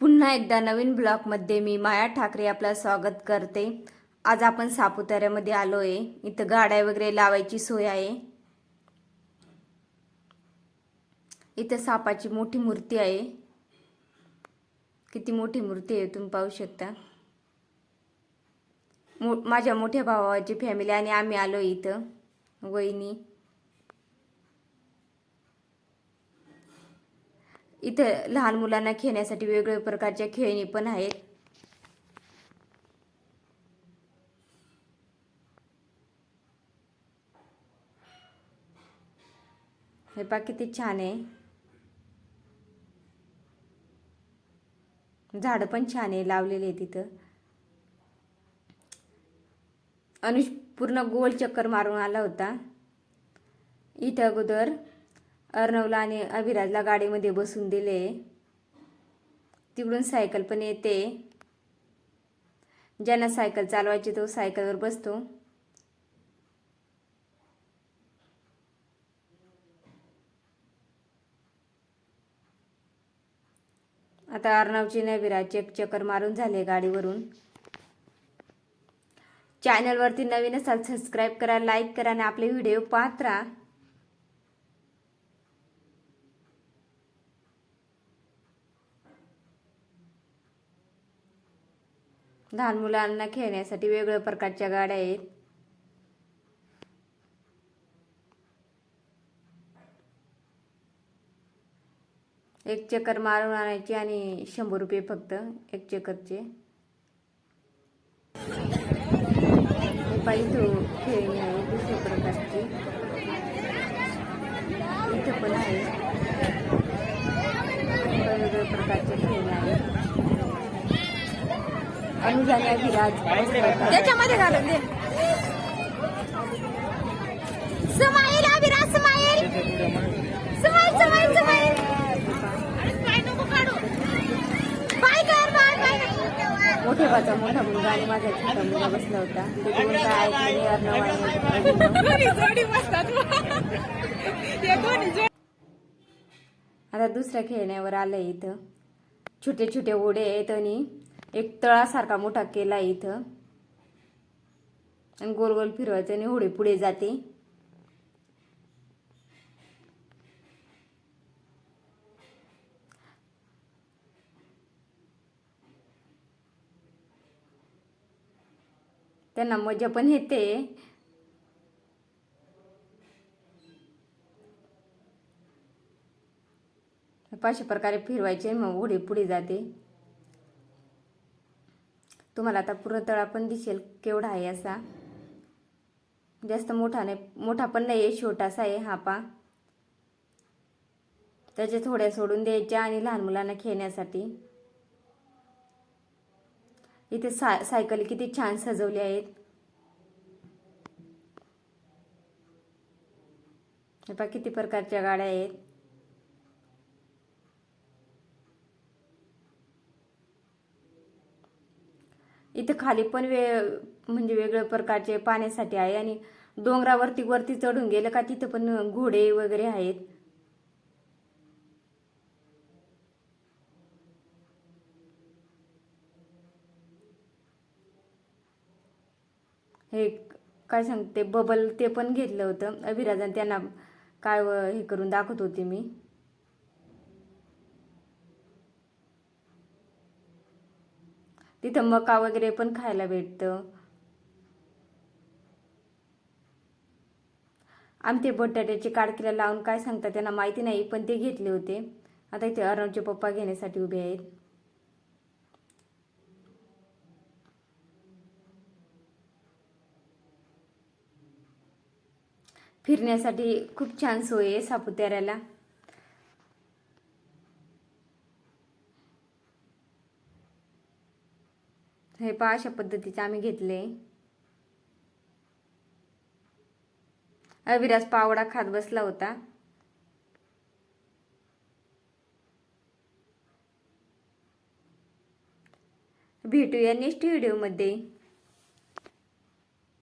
पुन्हा एकदा नवीन ब्लॉगमध्ये मी माया ठाकरे आपलं स्वागत करते. आज आपण सापुताऱ्यामध्ये आलो आहे इथं गाड्या वगैरे लावायची सोय आहे. इथं सापाची मोठी मूर्ती आहे. किती मोठी मूर्ती आहे तुम्ही पाहू शकता. मो माझ्या मोठ्या भावाची फॅमिली आणि आम्ही आलो इथं. वहिनी. इथं लहान मुलांना खेळण्यासाठी वेगवेगळ्या प्रकारच्या खेळणी पण आहेत. हे पा किती छान आहे. झाडं पण छान आहे लावलेले आहे तिथं अनुष पूर्ण गोल चक्कर मारून आला होता. इथं अगोदर अर्णवला आणि अभिराजला गाडीमध्ये बसून दिले. तिकडून सायकल पण येते. ज्यांना सायकल चालवायची तो सायकलवर बसतो. आता अर्णवची नविराज एक चक्कर मारून झाले गाडीवरून. चॅनलवरती नवीन असाल सबस्क्राईब करा लाईक करा आणि आपले व्हिडिओ पाहत राहा. लहान मुलांना खेळण्यासाठी वेगळ्या प्रकारच्या गाड्या आहेत. एक चक्कर मारून आणायची आणि शंभर रुपये फक्त एक चक्करचे. पाहिजे खेळणी आहे दुसऱ्या प्रकारची. इथं पण आहे वेगवेगळ्या प्रकारचे खेळणे आहेत अनुजाने अभिराज त्याच्यामध्ये घालून दे. Smile Abhiraj smile. Smile smile smile. मोठे बाचा मोठा मुलगा आणि माझा छोटा मुलगा बसला होता. ते दोन काय आता दुसऱ्या खेळण्यावर आलंय इथं. छोटे छोटे ओढे आहेत आणि एक तळासारखा मोठा केला इथं. आणि गोल गोल फिरवायचं आणि होडे पुढे जाते. त्यांना मजा पण येते. पाचशे प्रकारे फिरवायचे मग होडी पुढे जाते. तुम्हाला आता पूर्ण तळा पण दिसेल केवढा आहे असा. जास्त मोठा नाही मोठा पण नाही आहे छोटासा आहे हा पा. त्याच्या थोड्या सोडून द्यायच्या आणि लहान मुलांना खेळण्यासाठी. इथे सा सायकल किती छान सजवली आहेत. हे किती प्रकारच्या गाड्या आहेत. इथं खाली पण वे म्हणजे वेगळ्या प्रकारचे पाण्यासाठी आहे आणि डोंगरावरती वरती चढून गेलं का तिथं पण घोडे वगैरे आहेत. हे काय सांगते बबल ते पण घेतलं होतं. अभिराजन त्यांना काय व- हे करून दाखवत होते मी. तिथं मका वगैरे पण खायला भेटतं. आम्ही ते बटाट्याचे काडकीला लावून काय सांगतात त्यांना माहिती नाही पण ते घेतले होते. आता इथे अर्णवचे पप्पा घेण्यासाठी उभे आहेत. फिरण्यासाठी खूप छान सोय आहे सापुताऱ्याला हे पहा अशा पद्धतीचे आम्ही घेतले. अविराज पावडा खात बसला होता. भेटूया नेक्स्ट व्हिडिओमध्ये.